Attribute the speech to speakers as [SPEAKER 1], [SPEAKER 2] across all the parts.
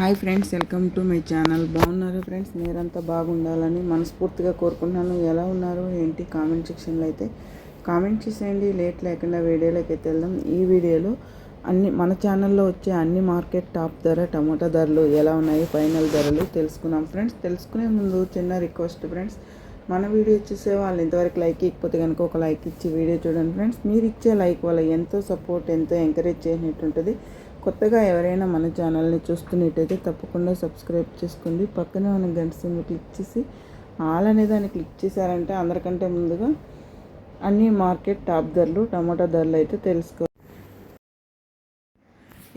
[SPEAKER 1] Hi friends welcome to my channel. బాగున్నారు friends? మీరంతా బాగుండాలని మనస్ఫూర్తిగా కోరుకుంటున్నాను. ఎలా ఉన్నారు? ఏంటి? కామెంట్ సెక్షన్లో అయితే కామెంట్ చేసేయండి. లేట్ లేకుండా వీడియోలోకి అయితే వెళ్దాం. ఈ వీడియోలో అన్ని మన ఛానల్లో వచ్చే అన్ని మార్కెట్ టాప్ ధర టమాటా ధరలు ఎలా ఉన్నాయి? ఫైనల్ ధరలు తెలుసుకున్నాం ఫ్రెండ్స్. తెలుసుకునే ముందు చిన్న రిక్వెస్ట్ ఫ్రెండ్స్. మన వీడియో చూసే వాళ్ళు ఇంతవరకు లైక్ ఇకపోతే కనుక ఒక లైక్ ఇచ్చి వీడియో చూడండి ఫ్రెండ్స్. మీరు ఇచ్చే లైక్ వల్ల ఎంతో సపోర్ట్ ఎంతో ఎంకరేజ్ చేసినట్టు ఉంటుంది కొత్తగా ఎవరైనా మన ఛానల్ని చూస్తున్నట్టయితే తప్పకుండా సబ్స్క్రైబ్ చేసుకోండి. పక్కనే ఉన్న గంట సింబల్ క్లిక్ చేసి ఆల్ అనే దాన్ని క్లిక్ చేశారంటే అందరికంటే ముందుగా అన్ని మార్కెట్ టాప్ ధరలు టమాటా ధరలు అయితే తెలుసుకో.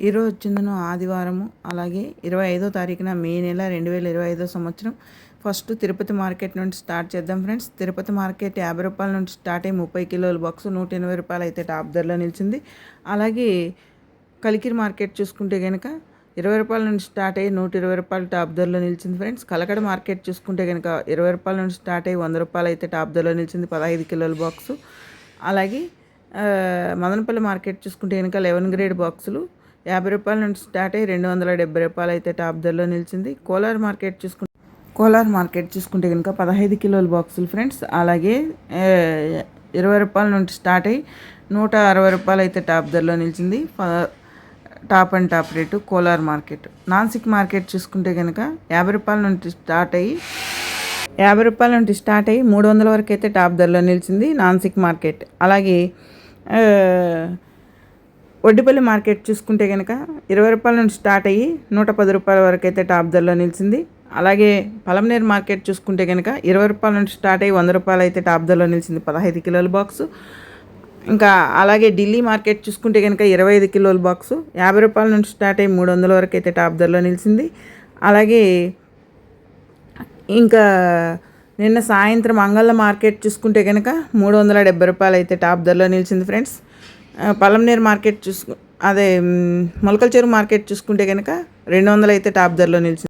[SPEAKER 1] ఈరోజు వచ్చిందను ఆదివారము. అలాగే ఇరవై ఐదో తారీఖున మే నెల రెండు వేల ఇరవై ఐదో సంవత్సరం. ఫస్ట్ తిరుపతి మార్కెట్ నుండి స్టార్ట్ చేద్దాం ఫ్రెండ్స్. తిరుపతి మార్కెట్ యాభై రూపాయల నుండి స్టార్ట్ అయ్యి ముప్పై కిలోల బాక్స్ నూట ఎనభై రూపాయలు అయితే టాప్ ధరలో నిలిచింది. అలాగే కలికిరి మార్కెట్ చూసుకుంటే కనుక ఇరవై రూపాయల నుంచి స్టార్ట్ అయ్యి నూట ఇరవై రూపాయలు టాప్ ధరలో నిలిచింది ఫ్రెండ్స్. కలకడ మార్కెట్ చూసుకుంటే కనుక ఇరవై రూపాయల నుంచి స్టార్ట్ అయ్యి వంద రూపాయలు అయితే టాప్ ధరలో నిలిచింది పదహైదు కిలోల బాక్సు. అలాగే మదనపల్లి మార్కెట్ చూసుకుంటే కనుక లెవెన్ గ్రేడ్ బాక్సులు యాభై రూపాయల నుంచి స్టార్ట్ అయ్యి రెండు వందల డెబ్బై రూపాయలు అయితే టాప్ ధరలో నిలిచింది. కోలార్ మార్కెట్ చూసుకుంటే కోలార్ మార్కెట్ చూసుకుంటే కనుక పదహైదు కిలోల బాక్సులు ఫ్రెండ్స్. అలాగే ఇరవై రూపాయల నుంచి స్టార్ట్ అయ్యి నూట అరవై రూపాయలు అయితే టాప్ ధరలో నిలిచింది. Top and top rate Kolar market. Nashik market చూసుకుంటే కనుక యాభై రూపాయల నుండి స్టార్ట్ అయ్యి యాభై రూపాయల నుండి స్టార్ట్ అయ్యి మూడు వందల వరకు అయితే టాప్ ధరలో నిలిచింది నాన్సిక్ మార్కెట్. అలాగే ఒడ్డిపల్లి మార్కెట్ చూసుకుంటే కనుక ఇరవై రూపాయల నుంచి స్టార్ట్ అయ్యి నూట పది రూపాయల వరకు అయితే టాప్ ధరలో నిలిచింది. అలాగే పలంనేరు మార్కెట్ చూసుకుంటే కనుక ఇరవై రూపాయల నుంచి స్టార్ట్ అయ్యి వంద రూపాయలు అయితే టాప్ ధరలో నిలిచింది పదహైదు కిలోల బాక్సు. ఇంకా అలాగే ఢిల్లీ మార్కెట్ చూసుకుంటే కనుక ఇరవై ఐదు కిలోల బాక్సు యాభై రూపాయల నుంచి స్టార్ట్ అయ్యి మూడు వందల వరకు అయితే టాప్ ధరలో నిలిచింది. అలాగే ఇంకా నిన్న సాయంత్రం అంగళ్ళ మార్కెట్ చూసుకుంటే కనుక మూడు వందల డెబ్బై రూపాయలు అయితే టాప్ ధరలో నిలిచింది ఫ్రెండ్స్. పలంనేరు మార్కెట్ చూసుకు అదే మొలకల చెరువు మార్కెట్ చూసుకుంటే కనుక రెండు వందలు అయితే టాప్ ధరలో నిలిచింది.